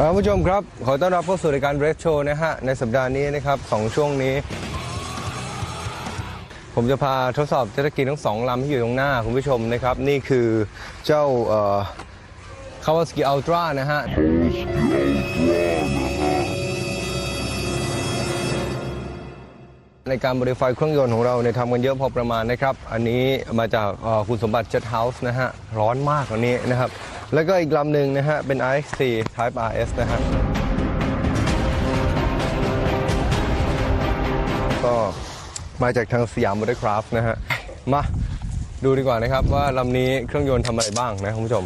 ครับผู้ชมครับ ขอต้อนรับเข้าสู่รายการเร s โชนะฮะ ในสัปดาห์นี้นะครับสองช่วงนี้ ผมจะพาทดสอบเจ็ตสกีทั้งสองลำที่อยู่ตรงหน้า คุณผู้ชมนะครับ นี่คือเจ้าคาวาสกิอัลตร้านะฮะในการบริไฟเครื่องยนต์ของเราเนี่ยทำกันเยอะพอประมาณนะครับ อันนี้มาจากคุณสมบัติ Jet House นะฮะ ร้อนมากอันนี้นะครับ แล้วก็อีกลำหนึ่งนะฮะ เป็น IX4 Type RS นะฮะก็มาจากทางสยามมอเตอร์คราฟนะฮะ มาดูดีกว่านะครับว่าลำนี้เครื่องยนต์ทำอะไรบ้างนะคุณผู้ชม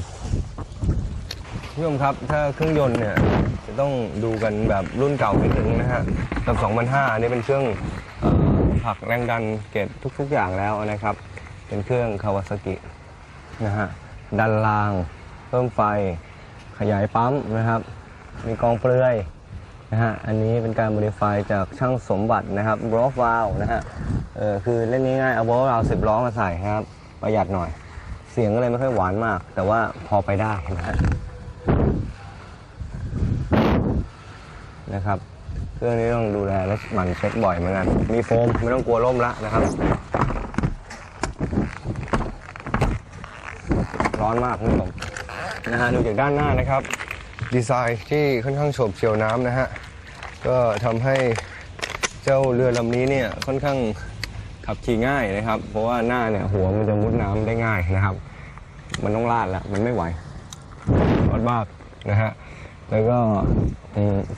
คุณผู้ชมครับ ถ้าเครื่องยนต์เนี่ยจะต้องดูกันแบบรุ่นเก่านิดนึงนะฮะกับ2005 อันนี้เป็นเครื่องผลักแรงดันเกตทุก ๆ อย่างแล้วนะครับ เป็นเครื่องคาวาซากินะฮะดันราง พิ่มไฟ ขยายปั๊มนะครับ มีกองเปลือยนะฮะ อันนี้เป็นการ modify จากช่างสมบัตินะครับบล็อกวาลนะฮะ เออคือเล่นง่ายๆเอาบล็อกวาลสิบล้อมาใส่นะครับ ประหยัดหน่อย เสียงก็เลยไม่ค่อยหวานมาก แต่ว่าพอไปได้นะฮะนะครับเครื่องนี้ต้องดูแลและหมั่นเช็คบ่อยเหมือนกัน มีโฟมไม่ต้องกลัวล่มละนะครับ ร้อนมากคุณผู้ชม นะฮะดูจากด้านหน้านะครับ ดีไซน์ที่ค่อนข้างโฉบเฉี่ยวน้ำนะฮะ ก็ทำให้เจ้าเรือลำนี้เนี่ยค่อนข้างขับขี่ง่ายนะครับ เพราะว่าหน้าเนี่ยหัวมันจะมุดน้ำได้ง่ายนะครับ มันต้องลาดแล้วมันไม่ไหวรอนมากนะฮะ แล้วก็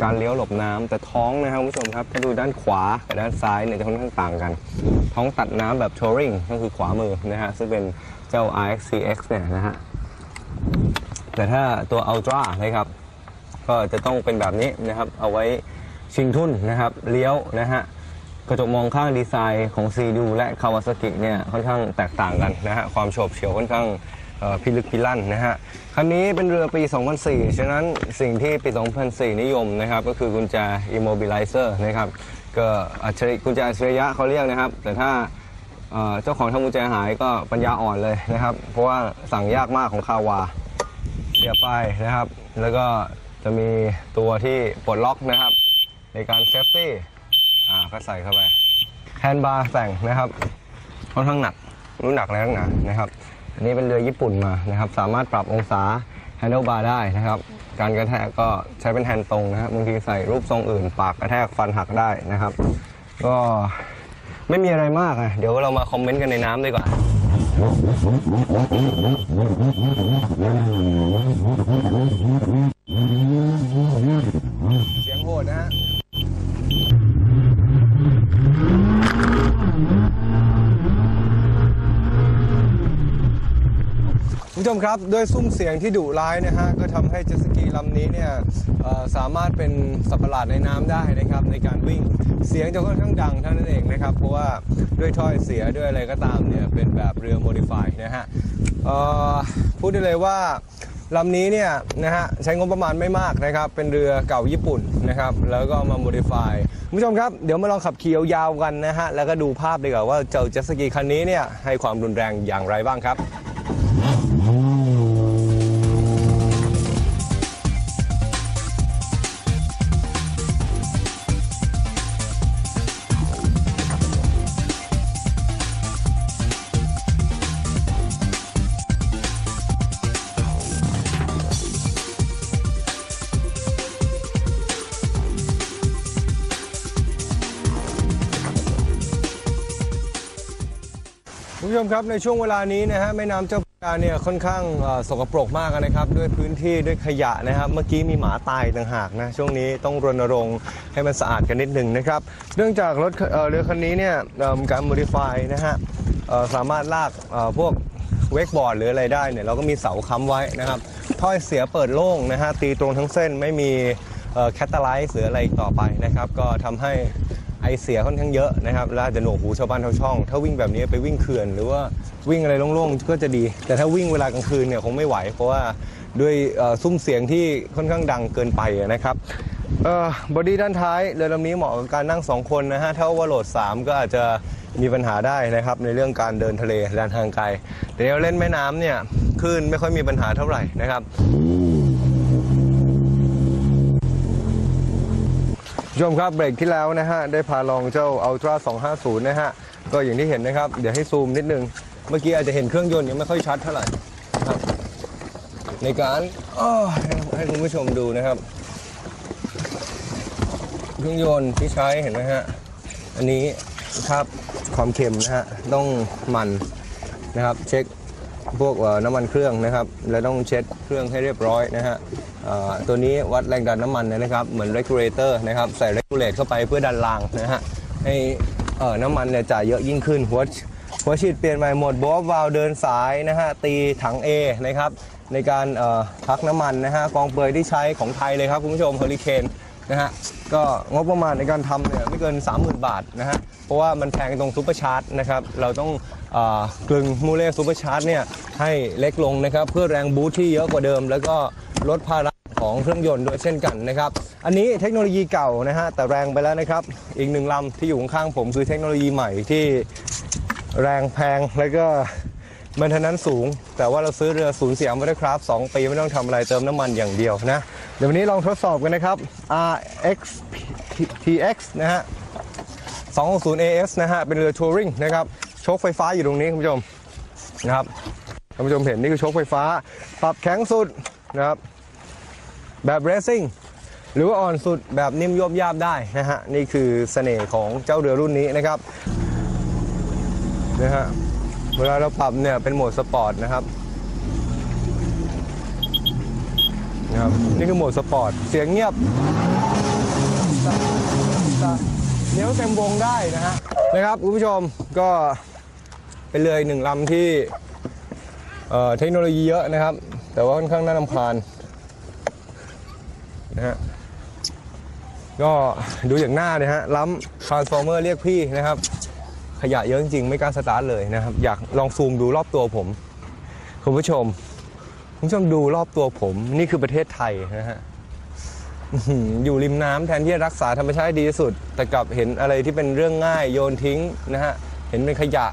การเลี้ยวหลบน้ำแต่ท้องนะครับคุณผู้ชมครับถ้าดูด้านขวากับด้านซ้ายเนี่ยจะค่อนข้างต่างกัน ท้องตัดน้ำแบบ touring ก็คือขวามือนะฮะซึ่งเป็นเจ้า RXCX เนี่ยนะฮะ แต่ถ้าตัว Ultra นะครับ ก็จะต้องเป็นแบบนี้นะครับ เอาไว้ชิงทุนนะครับ เลี้ยวนะฮะกระจกมองข้างดีไซน์ของ c ีดูและคาวาซากิเนี่ยค่อนข้างแตกต่างกันนะฮะความโฉบเฉี่ยวค่อนข้างพิลึกพิลั่นนะฮะคันนี้เป็นเรือปี 2004 ฉะนั้นสิ่งที่ปี 2004 นิยมนะครับ ก็คือกุญแจ immobilizer นะครับก็อัจฉริกุญแจอัจฉริยะเขาเรียกนะครับ แต่ถ้าเจ้าของทำกุญแจหายก็ปัญญาอ่อนเลยนะครับ เพราะว่าสั่งยากมากของคาวา สียบไปนะครับ แล้วก็จะมีตัวที่ปลดล็อกนะครับ ในการเซฟตี้อ่าก็ใส่เข้าไปแฮนด์บาร์แต่งนะครับค่อนข้างหนักรู้หนักแล้วหนานะครับ อันนี้เป็นเรือญี่ปุ่นมานะครับ สามารถปรับองศาแฮนด์บาร์ได้นะครับ การกระแทกก็ใช้เป็นแฮนด์ตรงนะครับบางทีใส่รูปทรงอื่น ปากกระแทกฟันหักได้นะครับ ก็ไม่มีอะไรมากอะเดี๋ยวเรามาคอมเมนต์กันในน้ำดีกว่า เสียงโหดนะฮะ ผู้ชมครับด้วยซุ้มเสียงที่ดุร้ายนะฮะก็ทำให้เจ็ตสกีลำนี้เนี่ยสามารถเป็นสัตว์ประหลาดในน้ำได้นะครับ ในการวิ่งเสียงจะค่อนข้างดังเท่านั้นเองนะครับ เพราะว่าด้วยถ้อยเสียด้วยอะไรก็ตามเนี่ยเป็นแบบเรือโมดิฟายนะฮะพูดได้เลยว่าลำนี้เนี่ยนะฮะใช้งบประมาณไม่มากนะครับ เป็นเรือเก่าญี่ปุ่นนะครับ แล้วก็มาโมดิฟายคุณผู้ชมครับ เดี๋ยวมาลองขับขี่ยาวกันนะฮะ แล้วก็ดูภาพดีกว่าว่าเจ้าเจ็ตสกีคันนี้เนี่ยให้ความรุนแรงอย่างไรบ้างครับ ผู้ชมครับในช่วงเวลานี้นะฮะแม่น้ำเจ้าพระยาเนี่ยค่อนข้างสกปรกมากนะครับ ด้วยพื้นที่ด้วยขยะนะครับ เมื่อกี้มีหมาตายต่างหากนะ ช่วงนี้ต้องรณรงค์ให้มันสะอาดกันนิดหนึ่งนะครับ เนื่องจากรถเอ่อเรือคันนี้เนี่ยเอิ่มการ modify นะฮะสามารถลากพวกเวกบอร์ดหรืออะไรได้เนี่ยเราก็มีเสาค้ำไว้นะครับถ้อยเสียเปิดโล่งนะฮะตีตรงทั้งเส้นไม่มีแคตตาไลซ์หรืออะไรอีกต่อไปนะครับ ก็ทำให้ ไอเสียค่อนข้างเยอะนะครับแล้วอาจจะหนวกหูชาวบ้านชาวช่อง ถ้าวิ่งแบบนี้ไปวิ่งเขื่อน หรือว่าวิ่งอะไรโล่งๆก็จะดี แต่ถ้าวิ่งเวลากลางคืนเนี่ยคงไม่ไหว เพราะว่าด้วยซุ้มเสียงที่ค่อนข้างดังเกินไปนะครับบอดี้ด้านท้ายเรือลำนี้เหมาะกับการนั่ง 2 คนนะฮะถ้าว่าโหลด 3 ก็อาจจะมีปัญหาได้นะครับในเรื่องการเดินทะเลเดินทางไกลแต่เราเล่นแม่น้ำเนี่ยคลื่นไม่ค่อยมีปัญหาเท่าไหร่นะครับ ชมครับเบรกที่แล้วนะฮะได้พาลองเจ้า Ultra 250 นะฮะก็อย่างที่เห็นนะครับ เดี๋ยวให้ซูมนิดนึง เมื่อกี้อาจจะเห็นเครื่องยนต์ยังไม่ค่อยชัดเท่าไหร่ครับ ในการให้คุณผู้ชมดูนะครับ เครื่องยนต์ที่ใช้เห็นไหมฮะอันนี้ครับความเค็มนะฮะต้องหมันนะครับ เช็คพวกน้ำมันเครื่องนะครับ แล้วต้องเช็ดเครื่องให้เรียบร้อยนะฮะ ตัวนี้วัดแรงดันน้ำมันนะครับเหมือน regulator นะครับใส่ regulate เข้าไปเพื่อดันรางนะฮะให้น้ำมันเนี่ยจ่ายเยอะยิ่งขึ้นหัวหัวฉีดเปลี่ยนใหม่หมดบอฟวาลเดินสายนะฮะตีถัง A นะครับในการพักน้ำมันนะฮะกองเปลือยที่ใช้ของไทยเลยครับคุณผู้ชมเฮอริเคนนะฮะก็งบประมาณในการทำเนี่ยไม่เกิน 30,000 บาทนะฮะเพราะว่ามันแพงตรงซูเปอร์ชาร์จนะครับเราต้องกลึงมูเลซูเปอร์ชาร์จเนี่ยให้เล็กลงนะครับเพื่อแรงบูสต์ที่เยอะกว่าเดิม แล้วก็ลดภาระ ของเครื่องยนต์ด้วยเช่นกันนะครับ อันนี้เทคโนโลยีเก่านะฮะแต่แรงไปแล้วนะครับ อีกหนึ่งลำที่อยู่ข้างผมคือเทคโนโลยีใหม่ที่แรงแพงแล้วก็มันทนั้นสูง แต่ว่าเราซื้อเรือศูนย์เสียงวัตคราฟ2ปีไม่ต้องทำอะไรเติมน้ำมันอย่างเดียวนะ เดี๋ยววันนี้ลองทดสอบกันนะครับ RX TX นะฮะ 260 AS นะฮะ เป็นเรือทัวริงนะครับโชคไฟฟ้าอยู่ตรงนี้คุณผู้ชมนะครับท่านผู้ชมเห็นนี่คือโชคไฟฟ้า ปรับแข็งสุดนะครับ แบบเรซิ่งหรือว่าอ่อนสุดแบบนิ่มยวบยาบได้นะฮะนี่คือเสน่ห์ของเจ้าเรือรุ่นนี้นะครับนะฮะเวลาเราปรับเนี่ยเป็นโหมดสปอร์ตนะครับนะครับนี่คือโหมดสปอร์ตเสียงเงียบเนี้ยวเต็มวงได้นะฮะนะครับคุณผู้ชมก็เป็นเรือหนึ่งลำที่เเทคโนโลยีเยอะนะครับ แต่ว่าค่อนข้างน่ารำคาญนะฮะ ก็ดูอย่างหน้าเนี่ยฮะล้ำ transformer เรียกพี่นะครับ ขยะเยอะจริงๆไม่กล้าสตาร์ทเลยนะครับ อยากลองซูมดูรอบตัวผม คุณผู้ชม คุณผู้ชมดูรอบตัวผม นี่คือประเทศไทยนะฮะอยู่ริมน้ำแทนที่จะรักษาธรรมชาติดีที่สุด แต่กลับเห็นอะไรที่เป็นเรื่องง่ายโยนทิ้งนะฮะ เห็นเป็นขยะ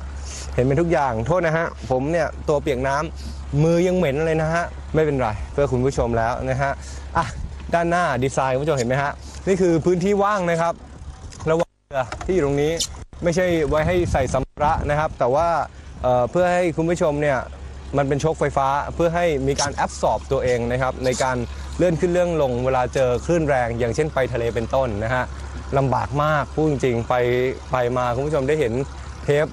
เห็นเป็นทุกอย่าง โทษนะฮะ ผมเนี่ยตัวเปียกน้ำมือยังเหม็นเลยนะฮะ ไม่เป็นไร เพื่อคุณผู้ชมแล้วนะฮะ อะ ด้านหน้าดีไซน์คุณผู้ชมเห็นไหมฮะ นี่คือพื้นที่ว่างนะครับระหว่างเรือที่อยู่ตรงนี้ไม่ใช่ไว้ให้ใส่สัมภาระนะครับ แต่ว่าเเพื่อให้คุณผู้ชมเนี่ยมันเป็นโชคไฟฟ้าเพื่อให้มีการแอบสอบตัวเองนะครับ ในการเลื่อนขึ้นเลื่อนลงเวลาเจอคลื่นแรง อย่างเช่นไปทะเลเป็นต้นนะฮะลำบากมากพูดจริงๆไปไปมาคุณผู้ชมได้เห็นเทป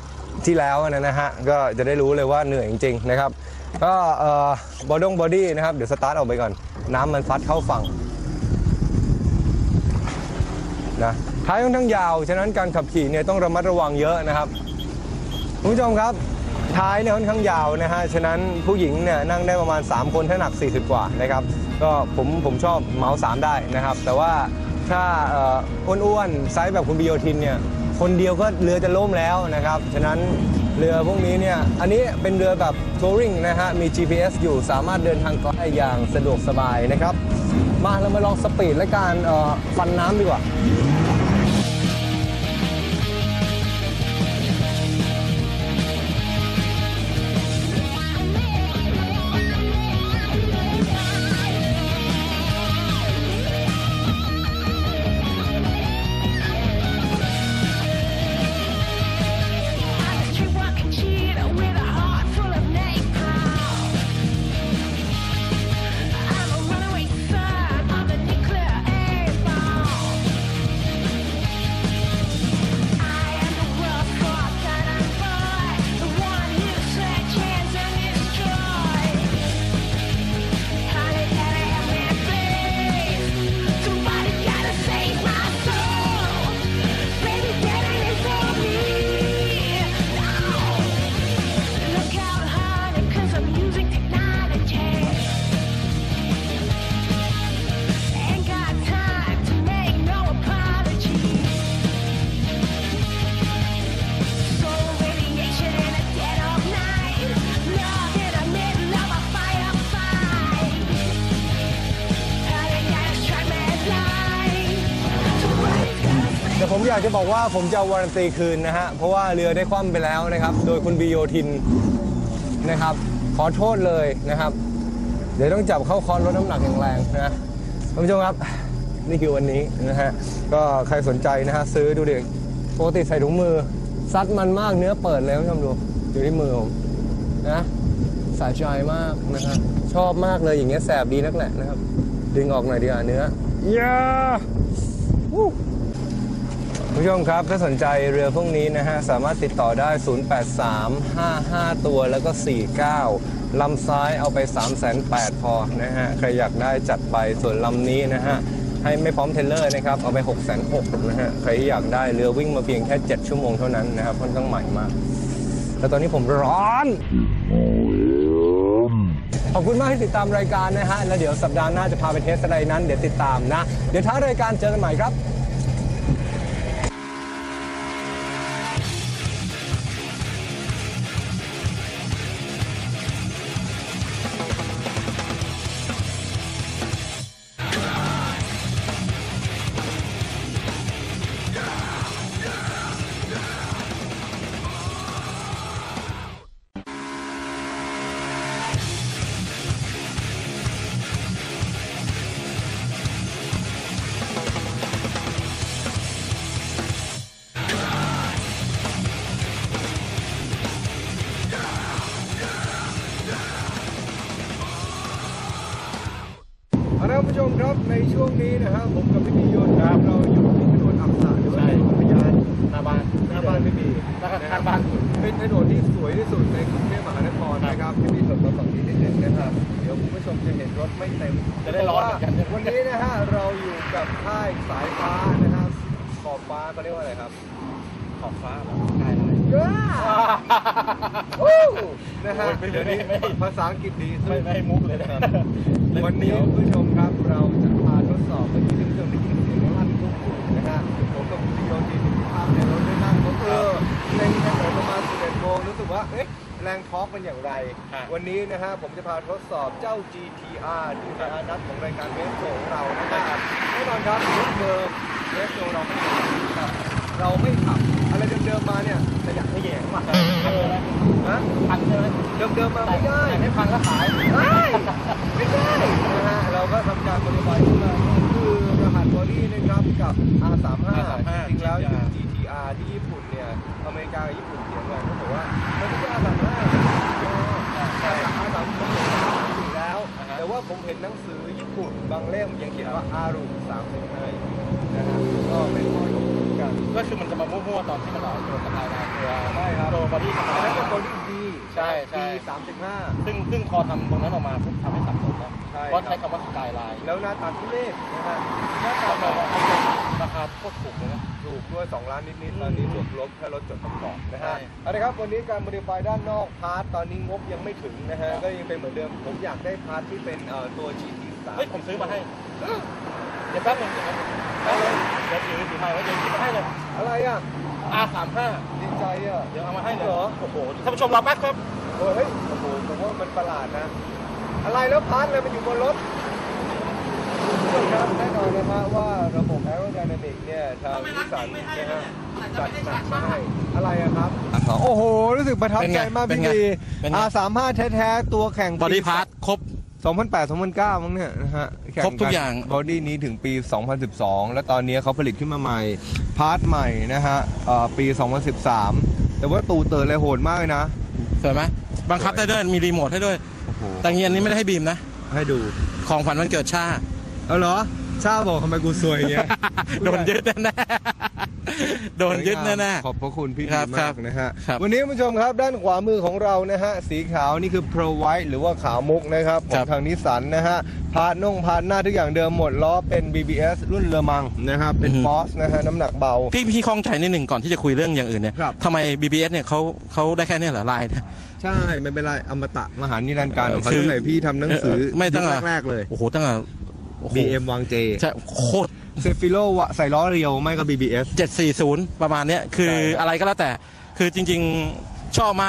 ที่แล้วนะฮะก็จะได้รู้เลยว่าเหนื่อยจริงๆนะครับก็บอดงบอดี้นะครับเดี๋ยวสตาร์ทออกไปก่อน น้ำมันซัดเข้าฝั่ง นะท้ายค่อนข้างยาว ฉะนั้นการขับขี่เนี่ยต้องระมัดระวังเยอะนะครับคุณผู้ชมครับ ท้ายเนี่ยค่อนข้างยาวนะฮะ ฉะนั้นผู้หญิงเนี่ยนั่งได้ประมาณ 3 คนถ้าหนัก 40 กว่านะครับ ก็ผมผมชอบเมาส์สามได้นะครับ แต่ว่าถ้าอ้วนๆไซส์แบบคุณบิโยทินเนี่ยคนเดียวก็เรือจะล่มแล้วนะครับ ฉะนั้นเรือพวกนี้เนี่ย อันนี้เป็นเรือแบบทัวริงนะฮะ มี GPS อยู่สามารถเดินทางไกลอย่างสะดวกสบายนะครับ มาเรามาลองสปีดและการเอ่อฟันน้ำดีกว่าากจะบอกว่าผมจะวารันตีคืนนะฮะ เพราะว่าเรือได้คว่ำไปแล้วนะครับ โดยคุณบีโยทินนะครับ ขอโทษเลยนะครับ เดี๋ยวต้องจับเข้าคอนลดน้ำหนักอย่างแรงนะท่านผู้ชมครับ นี่คือวันนี้นะฮะ ก็ใครสนใจนะฮะซื้อดูดิปกติใส่ถุงมือ ซัดมันมากเนื้อเปิดเลยคุณผู้ชมดูอยู่ที่มือผมนะสะใจมากนะฮะชอบมากเลยอย่างเงี้ยแสบดีนักแหละนะครับ ดึงออกหน่อยดีกว่าเนื้อเย้วู้คุณ ผู้ชมครับถ้าสนใจเรือพวกนี้นะฮะ สามารถติดต่อได้ 08355 ตัวแล้วก็ 49 ลำซ้ายเอาไป 308,000พอนะฮะ ใครอยากได้จัดไปส่วนลำนี้นะฮะ ให้ไม่พร้อมเทเลอร์นะครับ เอาไป606,000นะฮะ ใครอยากได้เรือวิ่งมาเพียงแค่ 7 ชั่วโมงเท่านั้นนะครับค่อนข้างใหม่มาก แล้วตอนนี้ผมร้อน ขอบคุณมากที่ติดตามรายการนะฮะ แล้วเดี๋ยวสัปดาห์หน้าจะพาไปเทสอะไรนั้น เดี๋ยวติดตามนะ เดี๋ยวท้ายรายการเจอกันใหม่ครับ ชมครับในช่วงนี้นะฮะผมกับพี่มียนครับเราอยู่ที่ถนนอักษะหรือว่าถนนพญานหน้าบ้านหน้าบ้านพี่มีหน้าข้างบ้านเป็นถนนที่สวยที่สุดในกรุงเทพมหานครนะครับพี่มีถนนฝั่งนี้นิดนึงนะครับเดี๋ยวคุณผู้ชมจะเห็นรถไม่เต็มจะได้ร้อนกันวันนี้นะฮะเราอยู่กับค่ายสายฟ้านะครับขอบฟ้าเขาเรียกว่าอะไรครับขอบฟ้าใช่เลยเนะฮะไม่เดี๋ยวนี้ไม่ไม่ภาษาอังกฤษดีขึ้ไม่นไม่ให้มุกเลยนะวันนี้คุณผู้ชมครับเราจะพาทดสอบกันที่เรื่องได้ยินเสียงลั่นทุกทุกนะฮะผมกับคุณโยทีที่ภาพในรถได้นั่งผมเออเร่งแค่ไหนประมาณ11โมงรู้สึกว่าเอ๊ะแรงท็อปเป็นอย่างไร วันนี้นะฮะผมจะพาทดสอบเจ้า GTR ที่เป็นอานัทของรายการเวสโซของเรานะครับแน่นอนครับรถเดิมเวสโซเราไม่ขับครับเราไม่ขับอะไรเดิมๆมาเนี่ยจะอยากให้แย่งมาเออฮะ พันใช่ไหม เดิมๆมาไม่ได้ แต่ไม่พันก็ขาย ไม่ไม่ได้นะฮะเราก็ทำการบริบายขึ้นมาคือรหัสบอดี้นะครับกับ R35 จริงๆแล้วอยู่ GTR ที่ญี่ปุ่นเนี่ยอเมริกากับญี่ปุ่นเถียงกันเขาบอกว่ามันไม่ใช่ R35 ใช่ R35 อยู่แล้ว แต่ว่าผมเห็นหนังสือญี่ปุ่นบางเล่มยังเขียนว่า Aru 35นะฮะก็เป็นข้อถกเถียงกัน ก็ คือมันจะมามั่วๆตอนที่มันออกตัวสไตล์ลายตัวใช่ครับ ตัวบอดี้สไตอันนั้นล์เป็นบอดี้ดีใช่ใช่ดี35 ซึ่งซึ่งพอทำตรงนั้นออกมาปุ๊บทำให้สับสนแล้วใช่ เพราะใช้คำว่าสไตล์ลายแล้วหน้าตาทุเรศนะฮะหน้าตาทำแบแบบบว่าราคาโคตรถูกเลยนะ ถูกด้วย 2 ล้านนิดๆตอนนี้บวกลบแค่รถจดประกอบนะฮะใช่เอาละครับ วันนี้การบริไฟด้านนอกพาร์ทตอนนี้งบยังไม่ถึงนะฮะก็ยังเป็นเหมือนเดิม ผมอยากได้พาร์ทที่เป็นเอ่อตัว GT3 เฮ้ยผมซื้อมาให้ เดี๋ยวแป๊บนึงเดี๋ยวแป๊บนึงเดี๋ยวถือถือไม้ไว้เดี๋ยวหยิบมาให้เลย อะไรอะ R35 ดีใจอะเดี๋ยวเอามาให้เลยเหรอโอ้โหท่านผู้ชมรอแป๊บครับเฮ้ยโอ้โหผมว่ามันประหลาดนะ อะไรแล้วพาร์ทอะไรมันอยู่บนรถทุกคนครับแน่นอนนะฮะว่าระบบ aerodynamic เนี่ยทางนิสสันนะฮะจัดหนักมาให้อะไรอะครับ โอ้โห รู้สึกประทับใจมากเป็นพี่ไงดีเป็นไง R35 แท้ๆ ตัวแข่งบอดี้พาร์ทครบ 2008 2009มั้งเนี่ยนะฮะแข่ครบทุกอย่าง บอดี้นี้ถึงปี 2012 แล้วตอนนี้เขาผลิตขึ้นมาใหม่ พาร์ทใหม่นะฮะเอ่อปี 2013 แต่ว่าตูเตอร์เลยโหดมากเลยนะ สวยไหมบังคับได้ด้วยมีรีโมทให้ด้วย โอ้โห แต่เงียนนี้ไม่ได้ให้บีมนะ ให้ดูของขวัญวันเกิดชาเอาเหรอ ชาบอกทำไมกูซวยอย่างเงี้ยโดนยึดแน่ๆโดนยึดแน่ขอบพระคุณพี่ครัดีบครัมากบนะฮะ ครับวันนี้คุณผู้ชมครับด้านขวามือของเรานะฮะสีขาวนี่คือ Pro White หรือว่าขาวมุกนะครับขคอรังบทางนิสสันนะฮะพาร์ทน่งพาร์ทหน้าทุกอย่างเดิมหมดล้อเป็น BBS รุ่นเลอมังนะครับเป็นฟอสนะฮะน้ำหนักเบา พี่พี่คล่องใจนิดหนึ่งก่อนที่จะคุยเรื่องอย่างอื่นเนี่ยครับ ทำไม BBS เนี่ยเขาเขาได้แค่เนี้เหรอลายเนี่ย ใช่ไม่เป็นไรอมตะมหานิรันดร์การของเขาคือ ตั้งแต่พี่ทำหนังสือเออไม่ตั้งแต่ยุคแรกๆเลย โอ้โหตั้งแต่โอ้โห BM วางเจใช่โคตรเซฟิโลวะใส่ล้อเรียวไม่ก็ BBS 740 ประมาณเนี้ยคือใช่อะไรก็แล้วแต่ คือจริง ๆ ชอบมาก